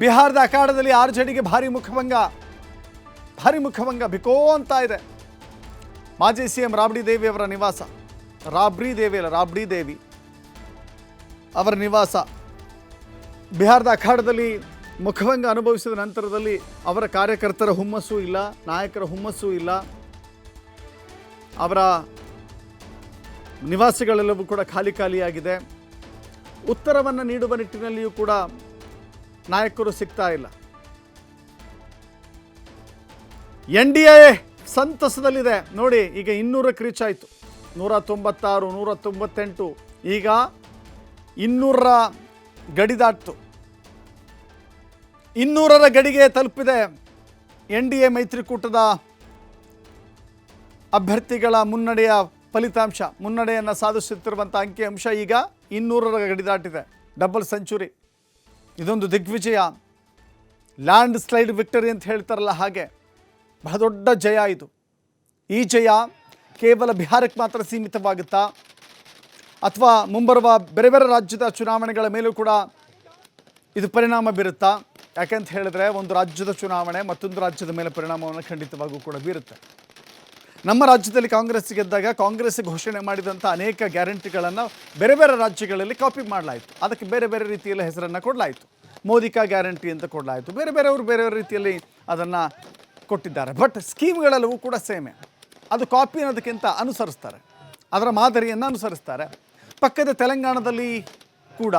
ಬಿಹಾರದ ಅಖಾಡದಲ್ಲಿ ಆರ್ ಜೆಡಿಗೆ ಭಾರಿ ಮುಖಭಂಗ. ಭಾರಿ ಮುಖಭಂಗ ಬಿಕೋ ಅಂತ ಇದೆ. ಮಾಜಿ ಸಿ ಎಂ ರಾಬ್ಡಿ ದೇವಿ ಅವರ ನಿವಾಸ. ರಾಬ್ರಿ ದೇವಿ ಅಲ್ಲ, ರಾಬ್ಡಿ ದೇವಿ ಅವರ ನಿವಾಸ. ಬಿಹಾರದ ಅಖಾಡದಲ್ಲಿ ಮುಖಭಂಗ ಅನುಭವಿಸಿದ ನಂತರದಲ್ಲಿ ಅವರ ಕಾರ್ಯಕರ್ತರ ಹುಮ್ಮಸ್ಸು ಇಲ್ಲ, ನಾಯಕರ ಹುಮ್ಮಸ್ಸು ಇಲ್ಲ. ಅವರ ನಿವಾಸಿಗಳೆಲ್ಲವೂ ಕೂಡ ಖಾಲಿ ಖಾಲಿಯಾಗಿದೆ. ಉತ್ತರವನ್ನು ನೀಡುವ ನಿಟ್ಟಿನಲ್ಲಿಯೂ ಕೂಡ ನಾಯಕರು ಸಿಗ್ತಾ ಇಲ್ಲ. ಎನ್ ಡಿ ಎ ಸಂತಸದಲ್ಲಿದೆ. ನೋಡಿ, ಈಗ ಇನ್ನೂರಕ್ಕೆ ರೀಚ್ ಆಯಿತು. ನೂರ ತೊಂಬತ್ತಾರು ನೂರ ತೊಂಬತ್ತೆಂಟು ಈಗ ಇನ್ನೂರರ ಗಡಿ ದಾಟ್ತು. ಇನ್ನೂರರ ಗಡಿಗೆ ತಲುಪಿದೆ ಎನ್ ಡಿ ಎ ಮೈತ್ರಿಕೂಟದ ಅಭ್ಯರ್ಥಿಗಳ ಮುನ್ನಡೆಯ ಫಲಿತಾಂಶ, ಮುನ್ನಡೆಯನ್ನು ಸಾಧಿಸುತ್ತಿರುವಂಥ ಅಂಕಿಅಂಶ ಈಗ ಇನ್ನೂರರ ಗಡಿ ದಾಟಿದೆ. Double century. ಇದೊಂದು ದಿಗ್ವಿಜಯ. ಲ್ಯಾಂಡ್ ಸ್ಲೈಡ್ ವಿಕ್ಟರಿ ಅಂತ ಹೇಳ್ತಾರಲ್ಲ ಹಾಗೆ. ಬಹಳ ದೊಡ್ಡ ಜಯ ಇದು. ಈ ಜಯ ಕೇವಲ ಬಿಹಾರಕ್ಕೆ ಮಾತ್ರ ಸೀಮಿತವಾಗುತ್ತಾ, ಅಥವಾ ಮುಂಬರುವ ಬೇರೆ ಬೇರೆ ರಾಜ್ಯದ ಚುನಾವಣೆಗಳ ಮೇಲೂ ಕೂಡ ಇದು ಪರಿಣಾಮ ಬೀರುತ್ತಾ? ಯಾಕೆಂತ ಹೇಳಿದ್ರೆ ಒಂದು ರಾಜ್ಯದ ಚುನಾವಣೆ ಮತ್ತೊಂದು ರಾಜ್ಯದ ಮೇಲೆ ಪರಿಣಾಮವನ್ನು ಖಂಡಿತವಾಗೂ ಕೂಡ ಬೀರುತ್ತೆ. ನಮ್ಮ ರಾಜ್ಯದಲ್ಲಿ ಕಾಂಗ್ರೆಸ್ ಗೆದ್ದಾಗ ಕಾಂಗ್ರೆಸ್ ಘೋಷಣೆ ಮಾಡಿದಂಥ ಅನೇಕ ಗ್ಯಾರಂಟಿಗಳನ್ನು ಬೇರೆ ಬೇರೆ ರಾಜ್ಯಗಳಲ್ಲಿ ಕಾಪಿ ಮಾಡಲಾಯಿತು. ಅದಕ್ಕೆ ಬೇರೆ ಬೇರೆ ರೀತಿಯಲ್ಲಿ ಹೆಸರನ್ನು ಕೊಡಲಾಯಿತು. ಮೋದಿಕಾ ಗ್ಯಾರಂಟಿ ಅಂತ ಕೊಡಲಾಯಿತು. ಬೇರೆ ಬೇರೆಯವರು ಬೇರೆ ಬೇರೆ ರೀತಿಯಲ್ಲಿ ಅದನ್ನು ಕೊಟ್ಟಿದ್ದಾರೆ. ಬಟ್ ಸ್ಕೀಮ್ಗಳೆಲ್ಲವೂ ಕೂಡ ಸೇಮೆ. ಅದು ಕಾಪಿ ಅನ್ನೋದಕ್ಕಿಂತ ಅನುಸರಿಸ್ತಾರೆ. ಅದರ ಮಾದರಿಯನ್ನು ಅನುಸರಿಸ್ತಾರೆ. ಪಕ್ಕದ ತೆಲಂಗಾಣದಲ್ಲಿ ಕೂಡ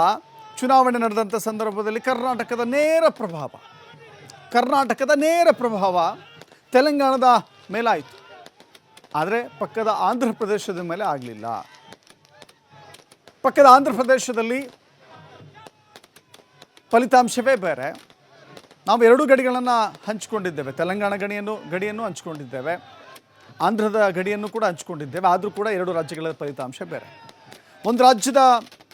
ಚುನಾವಣೆ ನಡೆದಂಥ ಸಂದರ್ಭದಲ್ಲಿ ಕರ್ನಾಟಕದ ನೇರ ಪ್ರಭಾವ. ಕರ್ನಾಟಕದ ನೇರ ಪ್ರಭಾವ ತೆಲಂಗಾಣದ ಮೇಲಾಯಿತು. ಆದರೆ ಪಕ್ಕದ ಆಂಧ್ರ ಪ್ರದೇಶದ ಮೇಲೆ ಆಗಲಿಲ್ಲ. ಪಕ್ಕದ ಆಂಧ್ರ ಪ್ರದೇಶದಲ್ಲಿ ಫಲಿತಾಂಶವೇ ಬೇರೆ. ನಾವು ಎರಡು ಗಡಿಗಳನ್ನು ಹಂಚಿಕೊಂಡಿದ್ದೇವೆ. ತೆಲಂಗಾಣ ಗಡಿಯನ್ನು ಗಡಿಯನ್ನು ಹಂಚಿಕೊಂಡಿದ್ದೇವೆ. ಆಂಧ್ರದ ಗಡಿಯನ್ನು ಕೂಡ ಹಂಚಿಕೊಂಡಿದ್ದೇವೆ. ಆದರೂ ಕೂಡ ಎರಡು ರಾಜ್ಯಗಳ ಫಲಿತಾಂಶ ಬೇರೆ. ಒಂದು ರಾಜ್ಯದ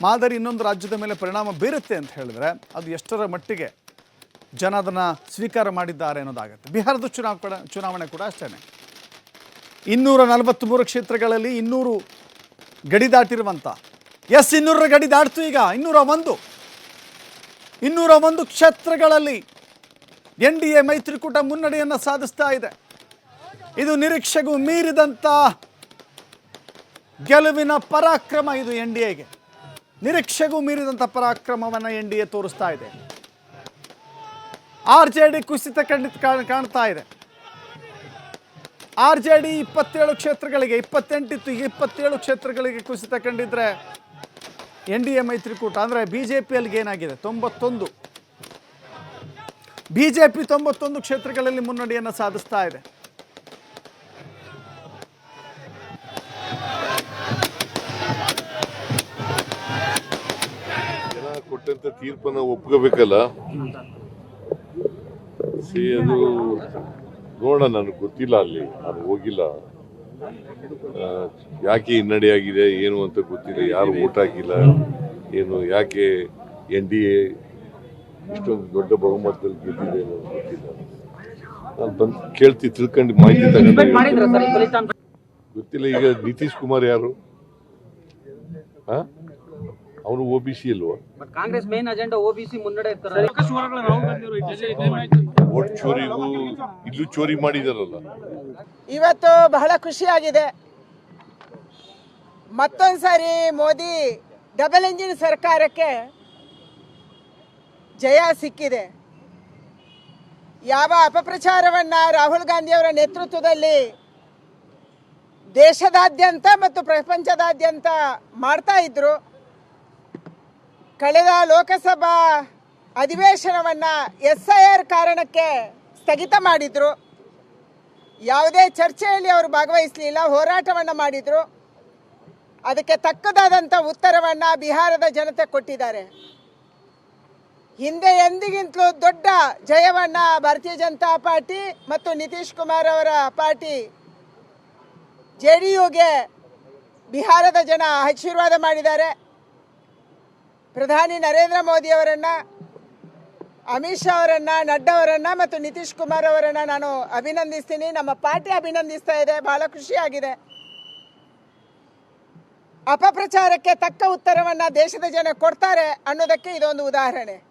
ಮಾದರಿ, ಇನ್ನೊಂದು ರಾಜ್ಯದ ಮೇಲೆ ಪರಿಣಾಮ ಬೀರುತ್ತೆ ಅಂತ ಹೇಳಿದ್ರೆ ಅದು ಎಷ್ಟರ ಮಟ್ಟಿಗೆ ಜನ ಅದನ್ನು ಸ್ವೀಕಾರ ಮಾಡಿದ್ದಾರೆ ಅನ್ನೋದಾಗುತ್ತೆ. ಬಿಹಾರದ ಚುನಾವ ಚುನಾವಣೆ ಕೂಡ ಅಷ್ಟೇ ಇನ್ನೂರ ನಲವತ್ತ್ಮೂರು ಕ್ಷೇತ್ರಗಳಲ್ಲಿ ಇನ್ನೂರು ಗಡಿ ದಾಟಿರುವಂಥ ಎಸ್, ಇನ್ನೂರರ ಗಡಿ ದಾಟ್ತು ಈಗ. ಇನ್ನೂರ ಒಂದು. ಇನ್ನೂರ ಒಂದು ಕ್ಷೇತ್ರಗಳಲ್ಲಿ ಎನ್ ಡಿ ಎ ಮೈತ್ರಿಕೂಟ ಮುನ್ನಡೆಯನ್ನು ಸಾಧಿಸ್ತಾ ಇದೆ. ಇದು ನಿರೀಕ್ಷೆಗೂ ಮೀರಿದಂಥ ಗೆಲುವಿನ ಪರಾಕ್ರಮ ಇದು ಎನ್ ಡಿ ಎಗೆ. ನಿರೀಕ್ಷೆಗೂ ಮೀರಿದಂಥ ಪರಾಕ್ರಮವನ್ನು ಎನ್ ಡಿ ಎ ತೋರಿಸ್ತಾ ಇದೆ. ಆರ್ ಜೆ ಡಿ ಕುಸಿತ ಖಂಡಿತ ಕಾಣ್- ಕಾಣ್ತಾ ಇದೆ. ಆರ್ ಜೆ ಡಿ ಇಪ್ಪತ್ತೇಳು ಕ್ಷೇತ್ರಗಳಿಗೆ ಇಪ್ಪತ್ತೆಂಟಿತ್ತು ಈಗ ಇಪ್ಪತ್ತೇಳು ಕ್ಷೇತ್ರಗಳಿಗೆ ಕುಸಿತ ಕಂಡಿದ್ರೆ ಎನ್ ಡಿ ಎ ಮೈತ್ರಿಕೂಟ ಅಂದರೆ ಬಿ ಜೆ ಪಿಯಲ್ಲಿಗೆ ಏನಾಗಿದೆ? ತೊಂಬತ್ತೊಂದು. ಬಿ ಜೆ ಪಿ ತೊಂಬತ್ತೊಂದು ಕ್ಷೇತ್ರಗಳಲ್ಲಿ ಮುನ್ನಡೆಯನ್ನು ಸಾಧಿಸ್ತಾ ಇದೆ. ಕೊಟ್ಟಂತ ತೀರ್ಪನ್ನ ಒಪ್ಕೋಬೇಕಲ್ಲ? ಸಿ ಅದು ನೋಡೋಣ ನನಗೆ ಗೊತ್ತಿಲ್ಲ ಅಲ್ಲಿ ನಾನು ಹೋಗಿಲ್ಲ. ಯಾಕೆ ಹಿನ್ನಡೆಯಾಗಿದೆ ಏನು ಅಂತ ಗೊತ್ತಿಲ್ಲ ಯಾರು ಓಟ್ ಹಾಕಿಲ್ಲ ಏನು ಯಾಕೆ ಎನ್ ಡಿ ಎ ಇಷ್ಟೊಂದು ದೊಡ್ಡ ಬಹುಮತದಲ್ಲಿ ಗೆದ್ದಿದೆ ಅನ್ನೋದು ಗೊತ್ತಿಲ್ಲ. ನಾನು ಬಂದು ಕೇಳ್ತಿ ತಿಳ್ಕೊಂಡು ಮಾಹಿತಿ ತಗೊಂಡು ಗೊತ್ತಿಲ್ಲ ಈಗ ನಿತೀಶ್ ಕುಮಾರ್ ಯಾರು? ಅವರು ಒ ಬಿ ಸಿ ಅಲ್ವಾ? ಬಟ್ ಕಾಂಗ್ರೆಸ್ ಮೇನ್ ಅಜೆಂಡಾ ಸಿ ಮುನ್ನಡೆ ಇರ್ತಾರೆ. ಚೋರಿಗೂ ಇಲ್ಲೂ ಚೋರಿ ಮಾಡಿದಾರಲ್ಲ. ಇವತ್ತು ಬಹಳ ಖುಷಿಯಾಗಿದೆ. ಮತ್ತೊಂದ್ಸರಿ ಮೋದಿ ಡಬಲ್ ಇಂಜಿನ್ ಸರ್ಕಾರಕ್ಕೆ ಜಯ ಸಿಕ್ಕಿದೆ. ಯಾವ ಅಪಪ್ರಚಾರವನ್ನ ರಾಹುಲ್ ಗಾಂಧಿಯವರ ನೇತೃತ್ವದಲ್ಲಿ ದೇಶದಾದ್ಯಂತ ಮತ್ತು ಪ್ರಪಂಚದಾದ್ಯಂತ ಮಾಡ್ತಾ ಇದ್ರು. ಕಳೆದ ಲೋಕಸಭಾ ಅಧಿವೇಶನವನ್ನ ಎಸ್ ಐ ಆರ್ ಕಾರಣಕ್ಕೆ ಸ್ಥಗಿತ ಮಾಡಿದರು. ಯಾವುದೇ ಚರ್ಚೆಯಲ್ಲಿ ಅವರು ಭಾಗವಹಿಸಲಿಲ್ಲ, ಹೋರಾಟವನ್ನು ಮಾಡಿದರು. ಅದಕ್ಕೆ ತಕ್ಕದಾದಂಥ ಉತ್ತರವನ್ನು ಬಿಹಾರದ ಜನತೆ ಕೊಟ್ಟಿದ್ದಾರೆ. ಹಿಂದೆ ಎಂದಿಗಿಂತಲೂ ದೊಡ್ಡ ಜಯವನ್ನು ಭಾರತೀಯ ಜನತಾ ಪಾರ್ಟಿ ಮತ್ತು ನಿತೀಶ್ ಕುಮಾರ್ ಅವರ ಪಾರ್ಟಿ ಜೆ ಡಿ ಯುಗೆ ಬಿಹಾರದ ಜನ ಆಶೀರ್ವಾದ ಮಾಡಿದ್ದಾರೆ. ಪ್ರಧಾನಿ ನರೇಂದ್ರ ಮೋದಿ ಅವರನ್ನು ಅಮಿತ್ ಶಾ ಅವರನ್ನ, ನಡ್ಡಾ ಅವರನ್ನ ಮತ್ತು ನಿತೀಶ್ ಕುಮಾರ್ ಅವರನ್ನ ನಾನು ಅಭಿನಂದಿಸ್ತೀನಿ. ನಮ್ಮ ಪಾರ್ಟಿ ಅಭಿನಂದಿಸ್ತಾ ಇದೆ. ಬಹಳ ಖುಷಿಯಾಗಿದೆ ಅಪಪ್ರಚಾರಕ್ಕೆ ತಕ್ಕ ಉತ್ತರವನ್ನ ದೇಶದ ಜನ ಕೊಡ್ತಾರೆ ಅನ್ನೋದಕ್ಕೆ ಇದೊಂದು ಉದಾಹರಣೆ.